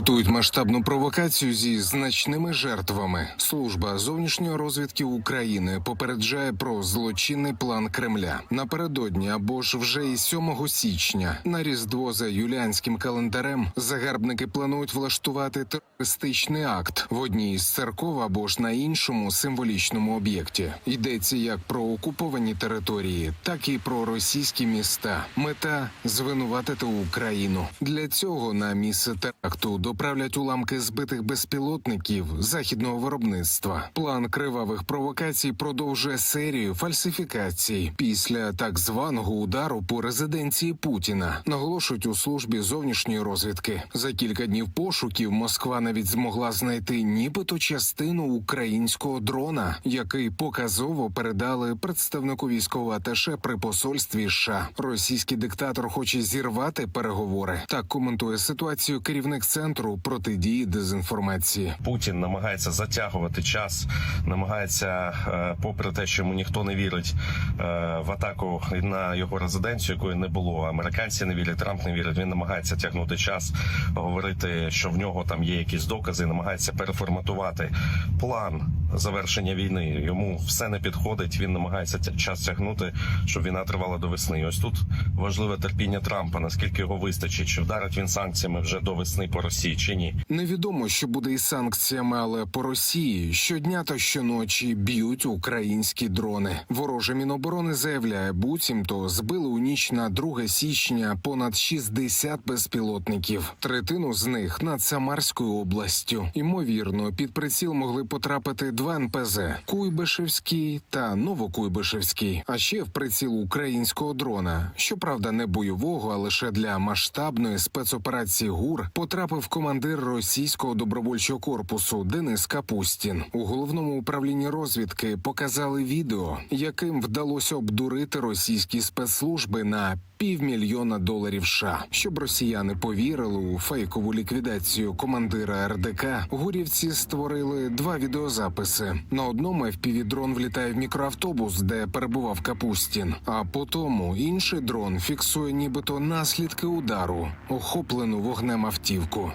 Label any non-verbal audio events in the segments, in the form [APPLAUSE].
готують масштабну провокацію зі значними жертвами. Служба зовнішньої розвідки України попереджає про злочинний план Кремля напередодні або ж вже і 7 січня на різдво за юліанським календарем. Загарбники планують влаштувати терористичний акт в одній із церков або ж на іншому символічному об'єкті. Йдеться як про окуповані території, так і про російські міста. Мета звинуватити Україну. Для цього на місце теракту доправлять уламки збитих безпілотників західного виробництва. План кривавих провокацій продовжує серію фальсифікацій після так званого удару по резиденції Путіна. Наголошують у службі зовнішньої розвідки. За кілька днів пошуків Москва навіть змогла знайти нібито частину українського дрона, який показово передали представнику військового аташе при посольстві США. Російський диктатор хоче зірвати переговори. Так коментує ситуацію керівник центру протидії дезінформації. Путін намагається затягувати час, намагається, е, попри те, що йому ніхто не вірить е, в атаку на його резиденцію, якої не було. Американці не вірять, Трамп не вірить. Він намагається тягнути час, говорити, що в нього там є якісь докази, намагається переформатувати план завершення війни. Йому все не підходить. Він намагається час тягнути, щоб війна тривала до весни. І Ось тут важливе терпіння Трампа. Наскільки його вистачить, чи вдарить він санкціями вже до весни по Росії, чи ні? Невідомо, що буде із санкціями, але по Росії щодня та щоночі б'ють українські дрони. Вороже міноборони заявляє, буцімто збили у ніч на 2 січня понад 60 безпілотників. Третину з них над Самарською областю. Ймовірно, під приціл могли потрапити два НПЗ: Куйбишевський та Новокуйбишевський. А ще в приціл українського дрона. Щоправда, не бойового, а лише для масштабної спецоперації ГУР потрапив командир російського добровольчого корпусу Денис Капустін. У головному управлінні розвідки показали відео, яким вдалося обдурити російські спецслужби на півмільйона доларів США. Щоб росіяни повірили у фейкову ліквідацію командира РДК, гурівці створили два відеозаписи. На одному FPV-дрон влітає в мікроавтобус, де перебував Капустін. А по тому інший дрон фіксує нібито наслідки удару, охоплену вогнем автівку.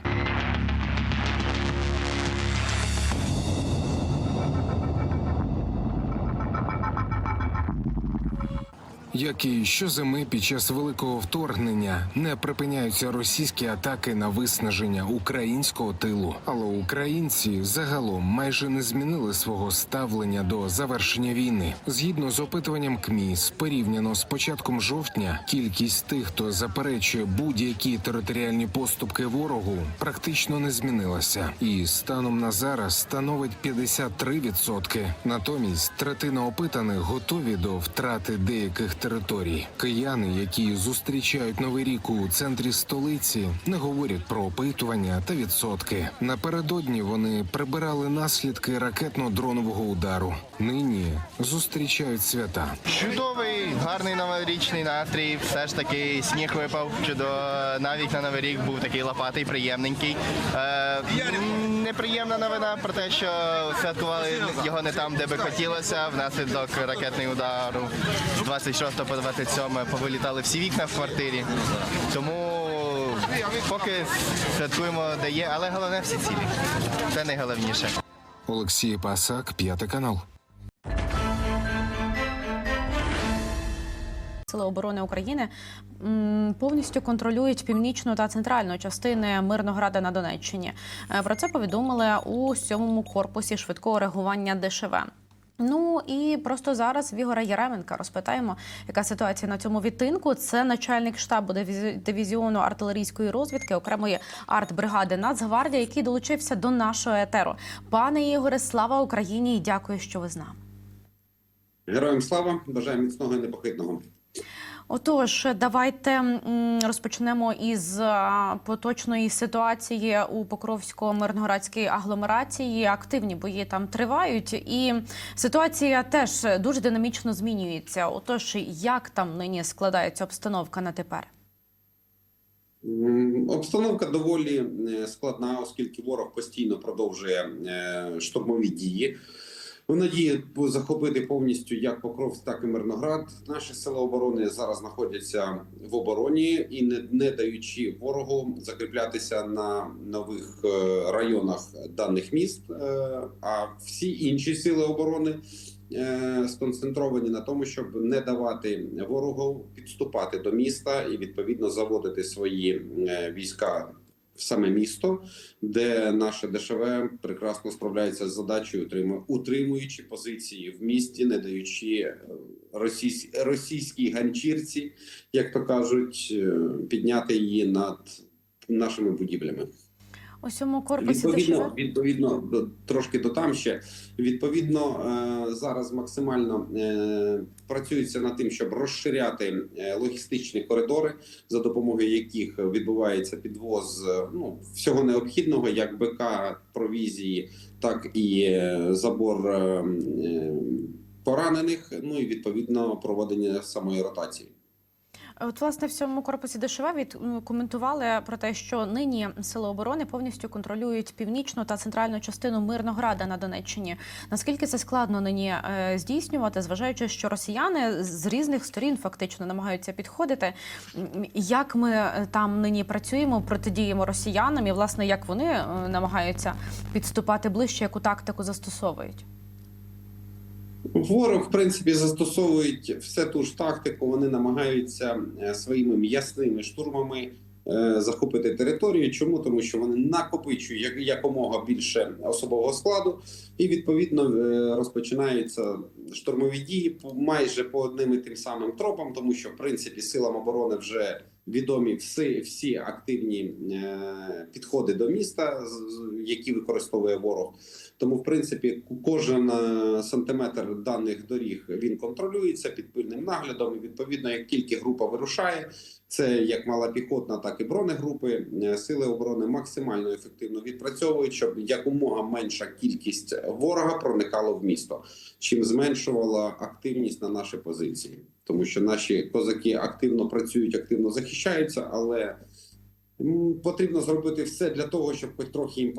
Як і щозими під час великого вторгнення не припиняються російські атаки на виснаження українського тилу, але українці загалом майже не змінили свого ставлення до завершення війни. Згідно з опитуванням КМІС, порівняно з початком жовтня, кількість тих, хто заперечує будь-які територіальні поступки ворогу, практично не змінилася, і станом на зараз становить 53%. Натомість третина опитаних готові до втрати деяких територій. Кияни, які зустрічають новий рік у центрі столиці, не говорять про опитування та відсотки. Напередодні вони прибирали наслідки ракетно-дронового удару. Нині зустрічають свята. Чудовий, гарний новорічний настрій. Все ж таки сніг випав. Чудо навіть на новий рік був такий лопатий, приємненький. Е, неприємна новина про те, що святкували його не там, де би хотілося. Внаслідок ракетного удару з 26 по 27 повилітали всі вікна в квартирі. Тому поки святкуємо, де є, але головне всі цілі. Це найголовніше. Олексій Пасак, п'ятий канал. Сили оборони України повністю контролюють північну та центральну частини Мирнограда на Донеччині. Е, Про це повідомили у сьомому корпусі швидкого реагування ДШВ. Ну і просто зараз в Ігора Яременка розпитаємо, яка ситуація на цьому відтинку. Це начальник штабу дивізіону артилерійської розвідки окремої артбригади Нацгвардія, який долучився до нашого етеру. Пане Ігоре, слава Україні! і Дякую, що ви з нами. Героям слава, бажаю міцного і непохитного. Отож, давайте розпочнемо із поточної ситуації у Покровсько-Мирноградській агломерації. Активні бої там тривають, і ситуація теж дуже динамічно змінюється. Отож, як там нині складається обстановка на тепер? Обстановка доволі е, складна, оскільки ворог постійно продовжує е, штурмові дії. В надії захопити повністю як Покров, так і Мирноград. Наші сили оборони зараз знаходяться в обороні і не, не даючи ворогу закріплятися на нових е, районах даних міст. Е, А всі інші сили оборони е, сконцентровані на тому, щоб не давати ворогу підступати до міста і відповідно заводити свої війська в саме місто, де наше ДШВ прекрасно справляється з задачею, утримуючи позиції в місті, не даючи е, російсь, російській ганчірці, як то кажуть, е, підняти її над нашими будівлями. У цьому корпусі Відповідно, відповідно до- трошки додам ще. Відповідно, е, зараз максимально е, працюється над тим, щоб розширяти е, логістичні коридори, за допомогою яких відбувається підвоз ну, всього необхідного, як БК, провізії, так і забор поранених. Ну і відповідно проведення самої ротації. От власне в цьому корпусі ДШВ від коментували про те, що нині сили оборони повністю контролюють північну та центральну частину Мирнограда на Донеччині. Наскільки це складно нині е, здійснювати, зважаючи, що росіяни з різних сторін фактично намагаються підходити. Як ми е, там нині працюємо, протидіємо росіянам, і власне як вони е, намагаються підступати ближче, яку тактику застосовують? Ворог, в принципі, застосовують все ту ж тактику. Вони намагаються е, своїми м'ясними штурмами е, захопити територію. Чому? Тому що вони накопичують як- якомога більше особового складу, і відповідно е, розпочинаються штурмові дії майже по одним і тим самим тропам, тому що в принципі силам оборони вже відомі всі, всі активні е, підходи до міста, які використовує ворог. Тому, в принципі, кожен е, сантиметр даних доріг він контролюється під пильним наглядом. І відповідно, як тільки група вирушає, це як мала піхотна, так і бронегрупи. е, Сили оборони максимально ефективно відпрацьовують, щоб якомога менша кількість ворога проникала в місто, чим зменшувала активність на наші позиції, тому що наші козаки активно працюють, активно захищаються, але потрібно зробити все для того, щоб хоч трохи їм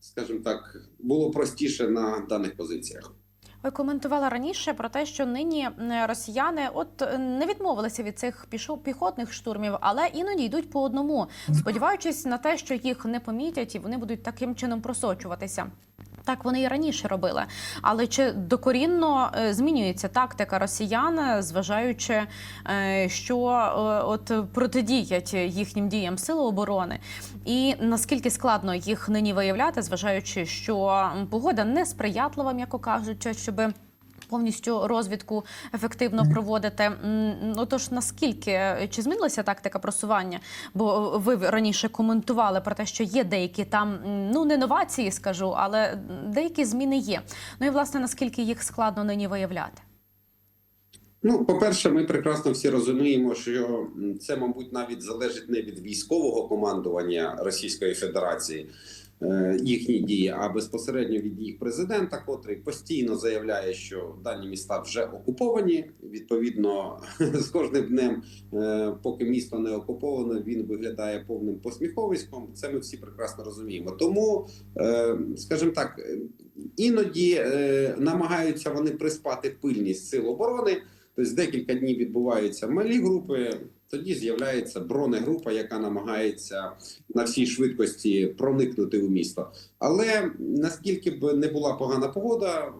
скажімо так, було простіше на даних позиціях. Ви коментували раніше про те, що нині росіяни от е, не відмовилися від цих піхотних штурмів, але іноді йдуть по одному, сподіваючись на те, що їх не помітять і вони будуть таким чином просочуватися. Так вони і раніше робили. Але чи докорінно е, змінюється тактика росіян, е, зважаючи, е, що от протидіять їхнім діям сили оборони, і наскільки складно їх нині виявляти, зважаючи, що погода несприятлива, м'яко кажучи, щоб повністю розвідку ефективно проводити. М, Отож, наскільки е, чи змінилася тактика просування? Бо е, ви раніше коментували про те, що є деякі там ну не новації, скажу, але деякі зміни є. Ну і власне наскільки їх складно нині виявляти? Ну, по-перше, ми прекрасно всі розуміємо, що це, мабуть, навіть залежить не від військового командування Російської Федерації. Е, Їхні дії, а безпосередньо від їх президента, котрий постійно заявляє, що дані міста вже окуповані. Відповідно, [LAUGHS] з кожним днем, е, поки місто не окуповано, він виглядає повним посміховиськом. Це ми всі прекрасно розуміємо. Тому, е, скажімо так, іноді намагаються вони приспати пильність сил оборони. Тобто декілька днів відбуваються малі групи. Тоді з'являється бронегрупа, яка намагається на всій швидкості проникнути у місто. Але наскільки б не була погана погода,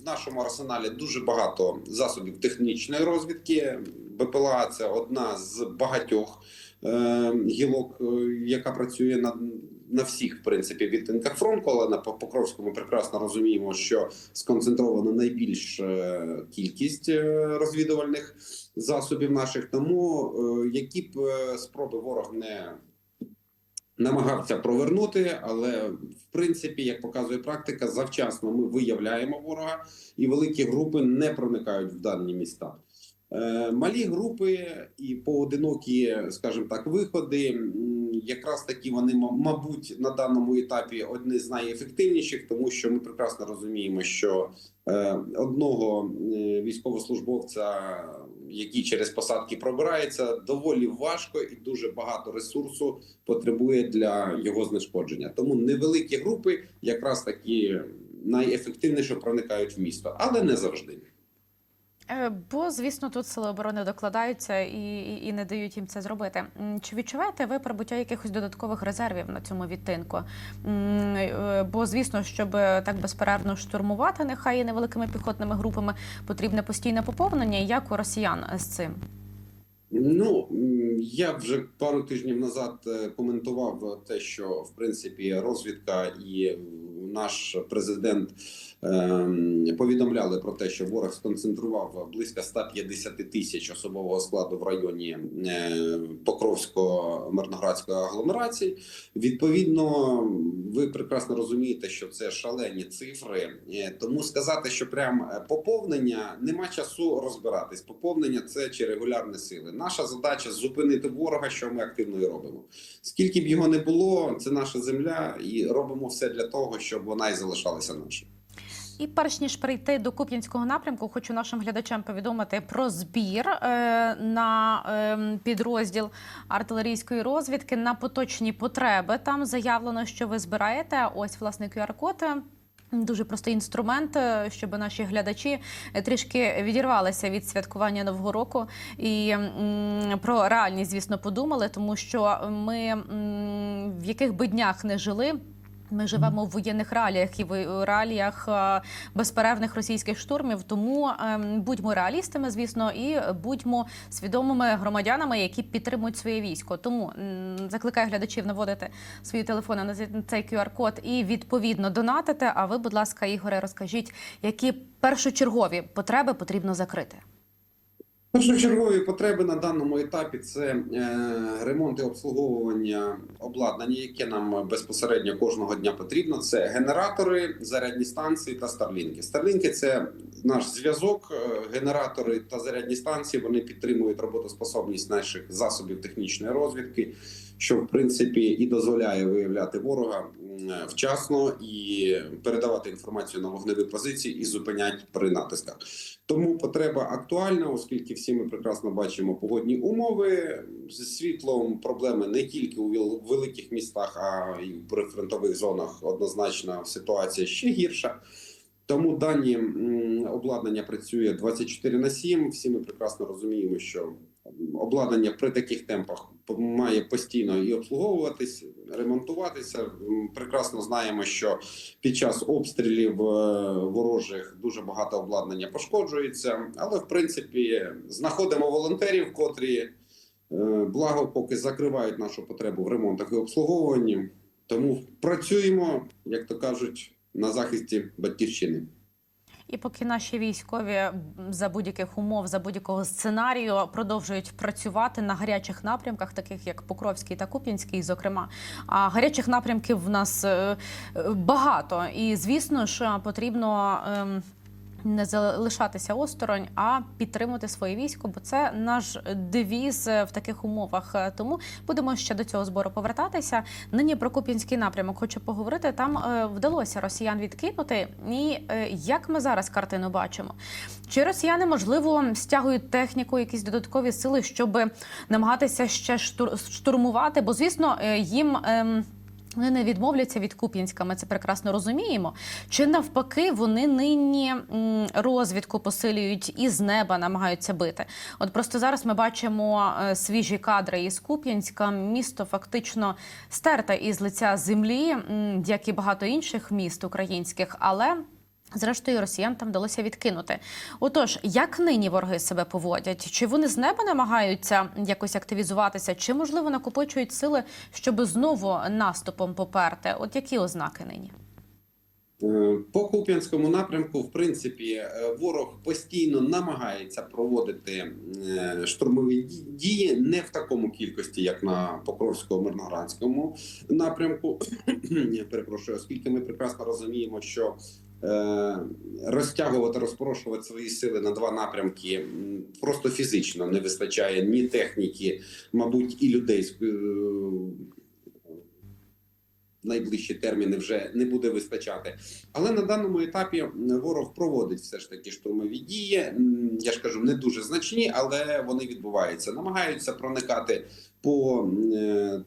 в нашому арсеналі дуже багато засобів технічної розвідки. БПЛА це одна з багатьох е, гілок, е, яка працює на, на всіх, в принципі, від Інтерфронту, але на Покровському прекрасно розуміємо, що сконцентрована найбільш е, кількість е, розвідувальних засобів наших. Тому е, які б спроби ворог не намагався провернути, але в принципі, як показує практика, завчасно ми виявляємо ворога, і великі групи не проникають в дані міста. Малі групи і поодинокі, скажімо так, виходи, якраз такі вони, ма- мабуть, на даному етапі одні з найефективніших, тому що ми прекрасно розуміємо, що е, одного е, військовослужбовця, який через посадки пробирається, доволі важко і дуже багато ресурсу потребує для його знешкодження. Тому невеликі групи якраз такі найефективніше проникають в місто, але не завжди. Е, Бо, звісно, тут сили оборони докладаються і, і, і не дають їм це зробити. Чи відчуваєте ви прибуття якихось додаткових резервів на цьому відтинку? Е, Бо, звісно, щоб так безперервно штурмувати, нехай і невеликими піхотними групами, потрібне постійне поповнення. Як у росіян з цим? Ну я вже пару тижнів назад е, коментував те, що в принципі розвідка і наш президент повідомляли про те, що ворог сконцентрував близько 150 тисяч особового складу в районі е, Покровського мирноградської агломерації. Відповідно, ви прекрасно розумієте, що це шалені цифри. Е, Тому сказати, що прям е, поповнення нема часу розбиратись. Поповнення це чи регулярні сили. Наша задача зупинити ворога, що ми активно і робимо. Скільки б його не було, це наша земля, і робимо все для того, щоб вона і залишалася нашою. І перш ніж перейти до Куп'янського напрямку, хочу нашим глядачам повідомити про збір е, на е, підрозділ артилерійської розвідки на поточні потреби. Там заявлено, що ви збираєте. Ось власне QR-код. Дуже простий інструмент, е, щоб наші глядачі трішки відірвалися від святкування нового року і про реальність, звісно, подумали, тому що ми в яких би днях не жили. Ми живемо в воєнних реаліях і в реаліях е, безперервних російських штурмів. Тому ем, будьмо реалістами, звісно, і будьмо свідомими громадянами, які підтримують своє військо. Тому закликаю глядачів наводити свої телефони на цей QR-код і відповідно донатити. А ви, будь ласка, Ігоре, розкажіть, які першочергові потреби потрібно закрити. Першочергові потреби на даному етапі це е, ремонт і обслуговування обладнання, яке нам безпосередньо кожного дня потрібно. Це генератори, зарядні станції та старлінки. Старлінки це наш зв'язок. Е, Генератори та зарядні станції вони підтримують роботоспособність наших засобів технічної розвідки, що в принципі і дозволяє виявляти ворога вчасно і передавати інформацію на вогневі позиції і зупиняти при натисках. Тому потреба актуальна, оскільки всі ми прекрасно бачимо погодні умови з світлом. Проблеми не тільки у великих містах, а й в прифронтових зонах. Однозначно ситуація ще гірша. Тому дані обладнання працює 24 на 7. Всі ми прекрасно розуміємо, що обладнання при таких темпах має постійно і обслуговуватись, ремонтуватися. Прекрасно знаємо, що під час обстрілів е, ворожих дуже багато обладнання пошкоджується, але в принципі знаходимо волонтерів, котрі е, благо поки закривають нашу потребу в ремонтах і обслуговуванні. Тому працюємо, як то кажуть, на захисті батьківщини. І поки наші військові за будь-яких умов, за будь-якого сценарію продовжують працювати на гарячих напрямках, таких як Покровський та Куп'янський, зокрема. А гарячих напрямків в нас е, багато, і звісно ж потрібно. Ем, Не залишатися осторонь, а підтримувати своє військо, бо це наш девіз е, в таких умовах. Е, Тому будемо ще до цього збору повертатися. Нині про Куп'янський напрямок хочу поговорити. Там е, вдалося росіян відкинути. І як ми зараз картину бачимо? Чи росіяни можливо стягують техніку, якісь додаткові сили, щоб намагатися ще штур- штурмувати? Бо звісно, їм. Вони не відмовляться від Куп'янська, ми це прекрасно розуміємо. Чи навпаки вони нині розвідку посилюють і з неба намагаються бити? От просто зараз ми бачимо е, свіжі кадри із Куп'янська. Місто фактично стерте із лиця землі, як і багато інших міст українських, але. Зрештою, росіян там вдалося відкинути. Отож, як нині вороги себе поводять? Чи вони з неба намагаються якось активізуватися, чи можливо накопичують сили, щоб знову наступом поперти? От які ознаки нині? Е, По Куп'янському напрямку, в принципі, е, ворог постійно намагається проводити е, штурмові дії не в такому кількості, як на Покровському мирноградському напрямку. [CLEARS THROAT] Перепрошую, оскільки ми прекрасно розуміємо, що розтягувати, розпорошувати свої сили на два напрямки просто фізично не вистачає ні техніки, мабуть, і людей е, найближчі терміни вже не буде вистачати. Але на даному етапі ворог проводить все ж таки штурмові дії. Я ж кажу, не дуже значні, але вони відбуваються. Намагаються проникати по е,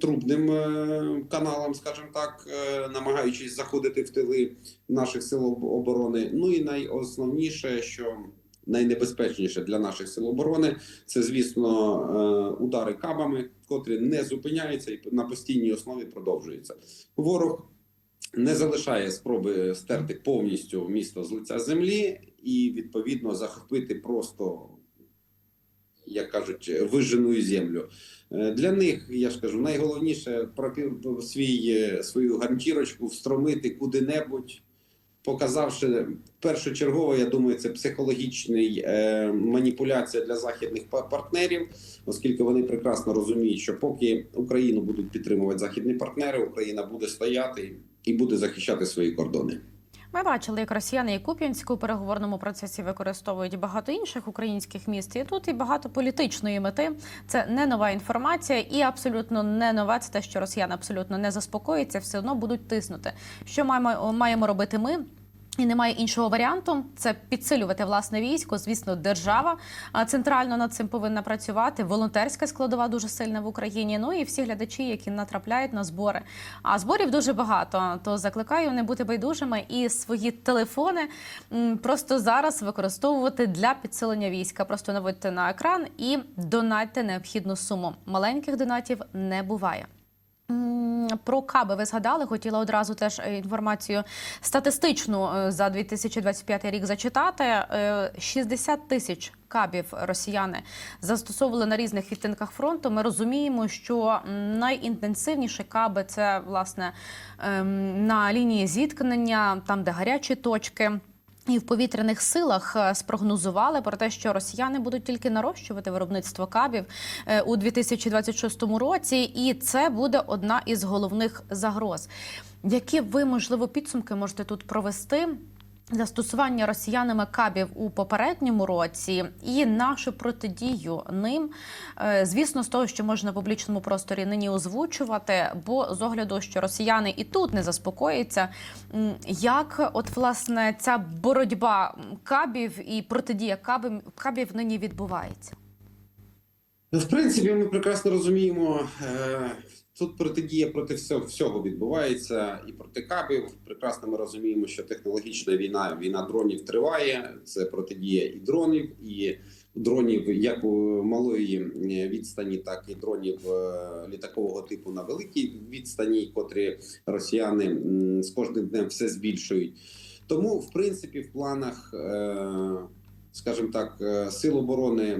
трубним е, каналам, скажімо так, е, намагаючись заходити в тили наших сил оборони. Ну і найосновніше, що найнебезпечніше для наших сил оборони, це звісно е, удари кабами, котрі не зупиняються і на постійній основі продовжуються. Ворог не залишає спроби стерти повністю місто з лиця землі і відповідно захопити просто. Як кажуть, вижену землю Е, для них. Я ж кажу, найголовніше свій е, свою ганчірочку встромити куди-небудь, показавши першочергово, я думаю, це психологічний е, маніпуляція для західних партнерів, оскільки вони прекрасно розуміють, що поки Україну будуть підтримувати західні партнери, Україна буде стояти і буде захищати свої кордони. Ми бачили, як росіяни і Куп'янську у переговорному процесі використовують багато інших українських міст. І тут і багато політичної мети. Це не нова інформація, і абсолютно не нове. Це те, що росіяни абсолютно не заспокоїться, все одно будуть тиснути. Що маємо маємо робити ми? І немає іншого варіанту це підсилювати власне військо. Звісно, держава центрально над цим повинна працювати. Волонтерська складова дуже сильна в Україні. Ну і всі глядачі, які натрапляють на збори. А зборів дуже багато. То закликаю не бути байдужими і свої телефони просто зараз використовувати для підсилення війська. Просто наводьте на екран і донатьте необхідну суму. Маленьких донатів не буває. Про каби ви згадали. Хотіла одразу теж е, інформацію статистичну е, за 2025 рік зачитати. Е, 60 тисяч кабів росіяни застосовували на різних відтинках фронту. Ми розуміємо, що м, найінтенсивніші каби це власне ем, на лінії зіткнення, там де гарячі точки. І в повітряних силах е, спрогнозували про те, що росіяни будуть тільки нарощувати виробництво кабів е, у 2026 році, і це буде одна із головних загроз. Які ви можливо підсумки можете тут провести? Застосування росіянами кабів у попередньому році і нашу протидію ним, Е, звісно, з того, що можна в публічному просторі нині озвучувати, бо з огляду, що росіяни і тут не заспокоїться, як от власне ця боротьба кабів і протидія кабів, кабів нині відбувається. В принципі, ми прекрасно розуміємо, е, тут протидія проти всього, всього відбувається і проти кабів. Прекрасно ми розуміємо, що технологічна війна, війна дронів триває. Це протидія і дронів, і дронів як у малої відстані, так і дронів е, літакового типу на великій відстані, котрі росіяни з кожним днем все збільшують. Тому, в принципі, в планах. е, скажімо так, е, сил оборони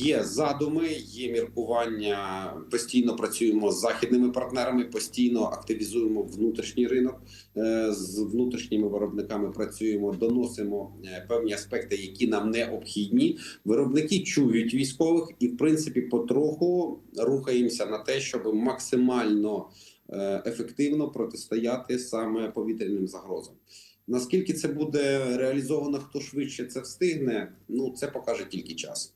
є задуми, є міркування. Постійно працюємо з західними партнерами, постійно активізуємо внутрішній ринок е, з внутрішніми виробниками. Працюємо, доносимо е, певні аспекти, які нам необхідні. Виробники чують військових, і в принципі потроху рухаємося на те, щоб максимально ефективно протистояти саме повітряним загрозам. Наскільки це буде реалізовано, хто швидше це встигне, ну це покаже тільки час.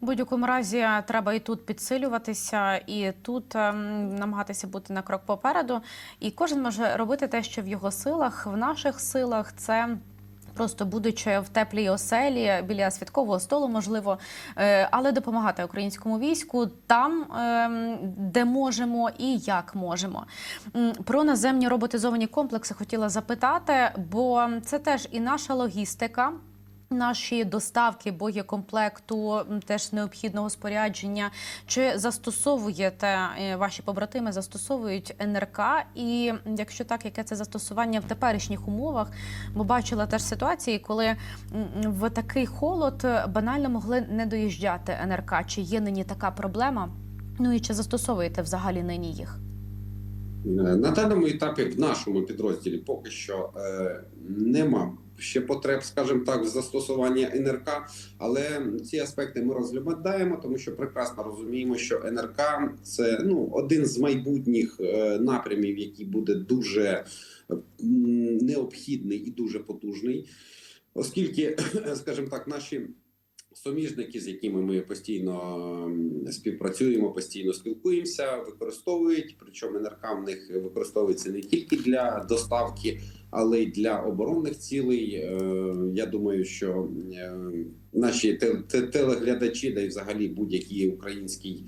Будь-якому разі треба і тут підсилюватися, і тут ем, намагатися бути на крок попереду. І кожен може робити те, що в його силах, в наших силах це. Просто будучи в теплій оселі біля святкового столу, можливо, е, але допомагати українському війську там, ем, де можемо і як можемо. Про наземні роботизовані комплекси хотіла запитати, бо це теж і наша логістика. Наші доставки боєкомплекту, теж необхідного спорядження. Чи застосовуєте е, ваші побратими, застосовують НРК? І якщо так, яке це застосування в теперішніх умовах? Бо бачила теж ситуації, коли в такий холод банально могли не доїжджати НРК. Чи є нині така проблема? Ну і чи застосовуєте взагалі нині їх? Е, На даному етапі в нашому підрозділі поки що е, нема ще потреб, скажімо так, в застосуванні НРК, але ці аспекти ми розглядаємо, тому що прекрасно розуміємо, що НРК це ну один з майбутніх е, напрямів, який буде дуже м, необхідний і дуже потужний, оскільки, [CLEARS THROAT] скажімо так, наші. Суміжники, з якими ми постійно співпрацюємо, постійно спілкуємося, використовують. Причому НРК в них використовується не тільки для доставки, але й для оборонних цілей. Е, Я думаю, що е, наші те- те- телеглядачі, да й взагалі будь-який український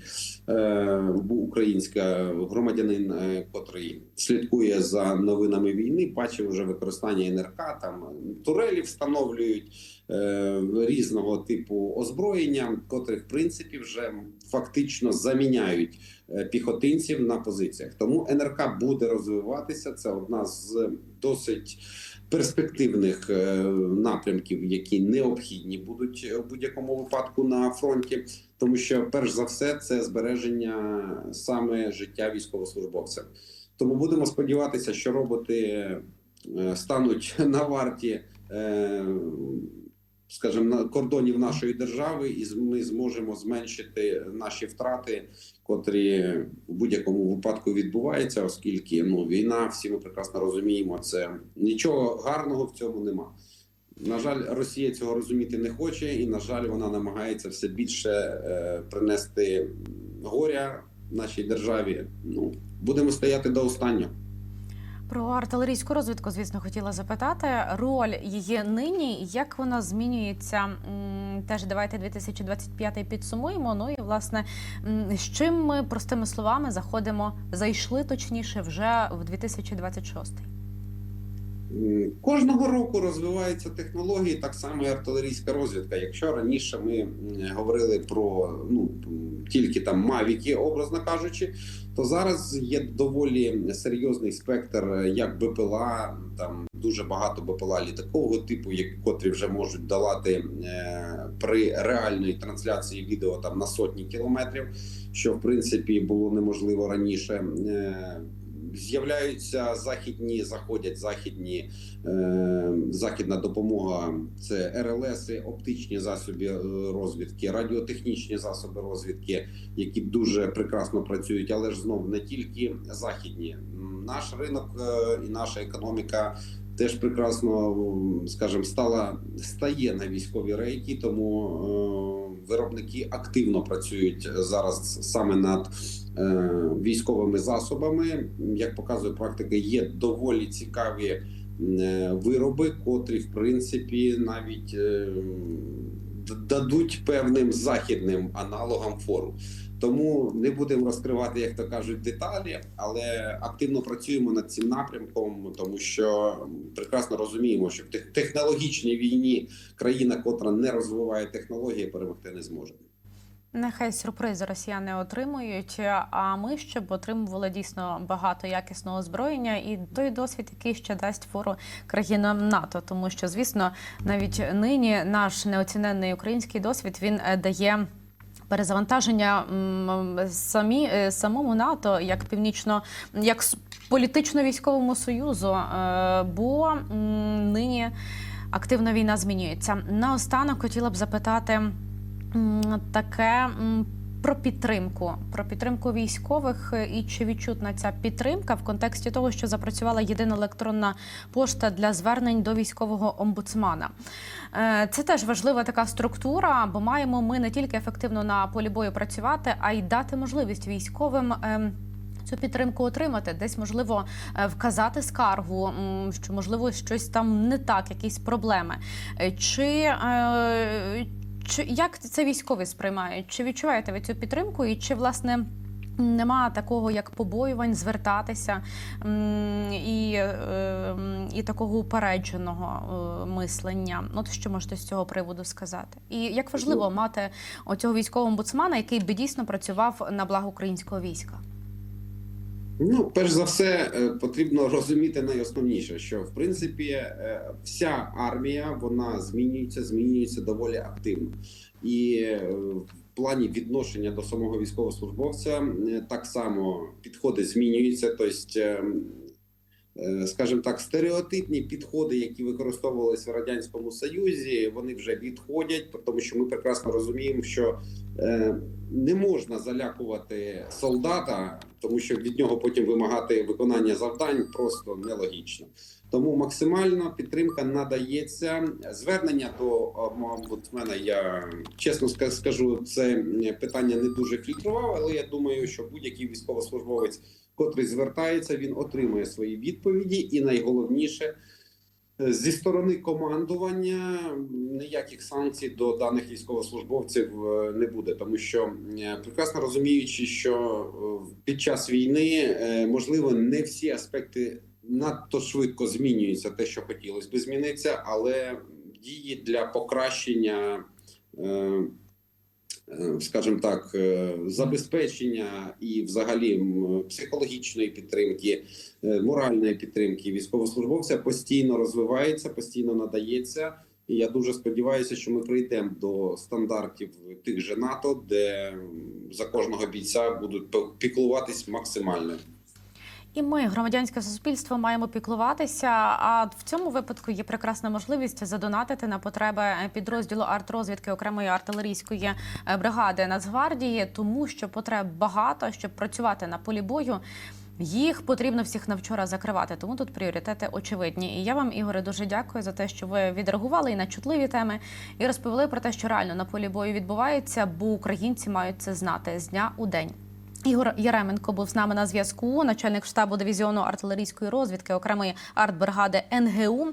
е, українська громадянин, котрий слідкує за новинами війни, бачив вже використання НРК, там турелі встановлюють різного типу озброєння, котрих в принципі вже фактично заміняють е, піхотинців на позиціях. Тому НРК буде розвиватися. Це одна з досить перспективних е, напрямків, які необхідні будуть в будь-якому випадку на фронті, тому що перш за все це збереження саме життя військовослужбовця. Тому будемо сподіватися, що роботи е, стануть на варті. Скажімо, на кордонів нашої держави, і ми зможемо зменшити наші втрати, котрі в будь-якому випадку відбуваються, оскільки ну війна, всі ми прекрасно розуміємо, це нічого гарного в цьому нема. На жаль, Росія цього розуміти не хоче, і на жаль, вона намагається все більше е, принести горя нашій державі. Ну будемо стояти до останнього. Про артилерійську розвідку, звісно, хотіла запитати. Роль її нині, як вона змінюється? Теж давайте 2025 підсумуємо. Ну і власне, з чим ми простими словами заходимо, зайшли точніше вже в 2026. М, Кожного року розвиваються технології, так само і артилерійська розвідка. Якщо раніше ми говорили про ну тільки там мавіки, образно кажучи, то зараз є доволі серйозний спектр, е, як БПЛА, там дуже багато БПЛА літакового типу, які котрі вже можуть долати е, при реальній трансляції відео там на сотні кілометрів, що в принципі було неможливо раніше. Е, З'являються західні, заходять західні е, західна допомога. Це РЛС, оптичні засоби е, розвідки, радіотехнічні засоби розвідки, які дуже прекрасно працюють, але ж знов не тільки західні. Наш ринок е, і наша економіка теж прекрасно, м, скажімо, стала стає на військові рейки, тому е, виробники активно працюють зараз саме над е, військовими засобами. Як показує практика, є доволі цікаві е, вироби, котрі в принципі навіть дадуть певним західним аналогам фору. Тому не будемо розкривати, як то кажуть, деталі, але активно працюємо над цим напрямком, тому що прекрасно розуміємо, що в технологічній війні країна, котра не розвиває технології, перемогти не зможе. Нехай сюрпризи росіяни отримують, а ми щоб отримували дійсно багато якісного озброєння і той досвід, який ще дасть фору країнам НАТО, тому що звісно навіть нині наш неоціненний український досвід він е, дає. Перезавантаження самі е, самому НАТО як північно як політично-військовому союзу, е, бо нині активна війна змінюється. Наостанок хотіла б запитати таке про підтримку, про підтримку військових е, і чи відчутна ця підтримка в контексті того, що запрацювала єдина електронна пошта для звернень до військового омбудсмана. Е, Це теж важлива така структура, бо маємо ми не тільки ефективно на полі бою працювати, а й дати можливість військовим. ем, Цю підтримку отримати, десь можливо е, вказати скаргу, що можливо щось там не так, якісь проблеми. Чи, чи як це військові сприймають? Чи відчуваєте ви цю підтримку? І чи власне нема такого як побоювань звертатися і, е, і такого упередженого е, мислення? От що можете з цього приводу сказати? І як важливо мати оцього військового омбудсмана, який би дійсно працював на благо українського війська? Ну, перш за все, е, потрібно [LAUGHS] розуміти найосновніше, що в принципі е, вся армія вона змінюється, змінюється доволі активно, і е, в плані відношення до самого військовослужбовця так само підходи змінюються. Тобто, скажімо так, стереотипні підходи, які використовувалися в радянському союзі, вони вже відходять, тому що ми прекрасно розуміємо, що е, не можна залякувати солдата, тому що від нього потім вимагати виконання завдань просто нелогічно. Тому максимально підтримка надається. Звернення до омбудсмена, я чесно ска- скажу, це питання не дуже фільтрував, але я думаю, що будь-який військовослужбовець котрий звертається, він отримує свої відповіді, і найголовніше. е, Зі сторони командування ніяких санкцій до даних військовослужбовців е, не буде, тому що е, прекрасно розуміючи, що під час війни можливо не всі аспекти надто швидко змінюються, те, що хотілося би змінитися, але дії для покращення, скажімо так, е, забезпечення і взагалі психологічної підтримки, е, моральної підтримки військовослужбовця постійно розвивається, постійно надається. І я дуже сподіваюся, що ми прийдемо до стандартів тих же НАТО, де за кожного бійця будуть піклуватись максимально. І ми, громадянське суспільство, маємо піклуватися. А в цьому випадку є прекрасна можливість задонатити на потреби підрозділу артрозвідки окремої артилерійської е, бригади Нацгвардії, тому що потреб багато, щоб працювати на полі бою. Їх потрібно всіх навчора закривати, тому тут пріоритети очевидні. І я вам, Ігоре, дуже дякую за те, що ви відреагували і на чутливі теми, і розповіли про те, що реально на полі бою відбувається, бо українці мають це знати з дня у день. Ігор Яременко був з нами на зв'язку, начальник штабу дивізіону артилерійської розвідки окремої артбригади НГУ.